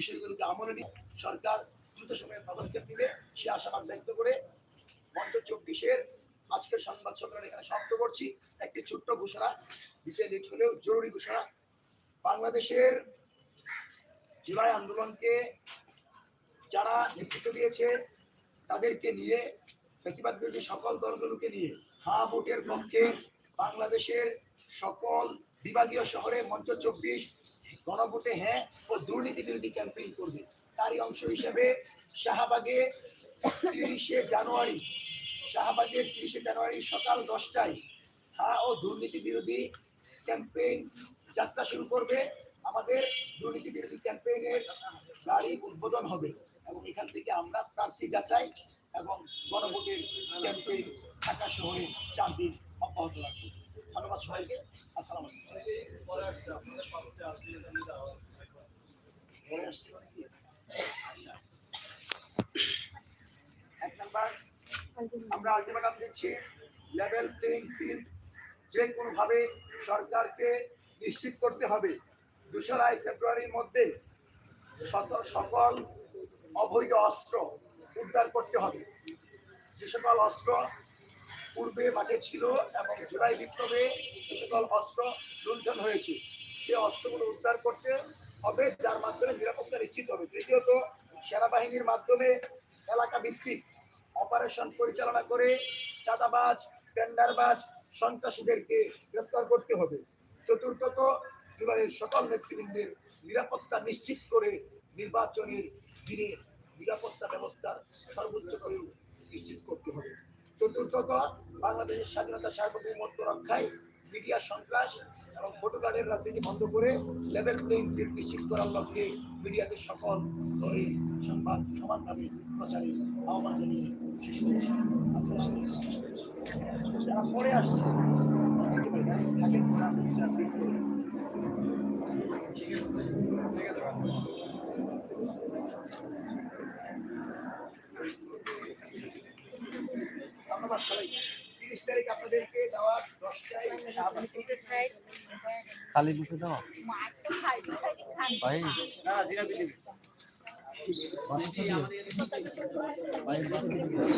বিষয়গুলোকে আমলে নিয়ে সরকার দ্রুত সময়ে পদক্ষেপ নেবে, সে আশাবাদ ব্যক্ত করে মঞ্চ চব্বিশের আজকের সংবাদ সম্মেলন এখানে সমাপ্ত করছি। একটি ছোট্ট ঘোষণা লেট হলেও জরুরি ঘোষণা। বাংলাদেশের জুলাই আন্দোলনকে যারা নেতৃত্ব দিয়েছে, তাদেরকে নিয়ে বেশিরভাগ বিরোধী সকল দলগুলোকে নিয়ে, হা ভোটের পক্ষে বাংলাদেশের সকল বিভাগীয় শহরে মঞ্চ চব্বিশ গণভোটে হ্যাঁ ও দুর্নীতি বিরোধী ক্যাম্পেইন করবে। তারই অংশ হিসেবে শাহবাগে তিরিশে জানুয়ারি শাহবাগের তিরিশে জানুয়ারি সকাল দশটায় হা ও দুর্নীতি বিরোধী ক্যাম্পেইন যাত্রা শুরু করবে। আমাদের দুর্নীতি বিরোধী ক্যাম্পেইনের গাড়ি উদ্বোধন হবে এবং এখান থেকে আমরা প্রার্থী যাচাই এবং গণভোটের ক্যাম্পেইন ঢাকা শহরে চার দিন অব্যাহত রাখব। ধন্যবাদ সবাইকে। আসসালাম এক আমরা আলটিমেটাম দিচ্ছি লেভেল প্লেইং ফিল্ড যে কোনোভাবে সরকারকে নিশ্চিত করতে হবে। দোসরাই ফেব্রুয়ারির মধ্যে সকল অবৈধ অস্ত্র উদ্ধার করতে হবে। যে সকল অস্ত্র পূর্বে মাঠে ছিল এবং জুলাই বিপ্লবে যে সকল অস্ত্র লুণ্ঠন হয়েছে সে অস্ত্রগুলো উদ্ধার করতে হবে, যার মাধ্যমে নিরাপত্তা নিশ্চিত হবে। তৃতীয়ত, সেনাবাহিনীর মাধ্যমে এলাকা ভিত্তিক অপারেশন পরিচালনা করে চাঁদাবাজ, টেন্ডারবাজ সন্ত্রাসীদেরকে গ্রেপ্তার করতে হবে। চতুর্থত, জুলাইয়ের সকল নেতৃবৃন্দের নিরাপত্তা নিশ্চিত করে নির্বাচনের দিনে নিরাপত্তা ব্যবস্থা সর্বোচ্চ করে নিশ্চিত করতে হবে। চতুর্থত, বাংলাদেশের স্বাধীনতা সার্বভৌমত্ব রক্ষায় মিডিয়া সন্ত্রাস এবং ফটোকার্ডের রাজনীতি বন্ধ করে লেভেল প্লেইং ফিল্ড নিশ্চিত করার লক্ষ্যে মিডিয়াকে সকল দলে সংবাদ সমানভাবে প্রচারে আহ্বান জানিয়ে শেষ করছি। আসসালামু আলাইকুম। যারা পরে আসছে থাকেন। ধন্যবাদ তিরিশ তারিখ আপনাদেরকে দেওয়া দশটায় খালি বুঝে দাও ভাই। না জিরা বিজেপি ভাই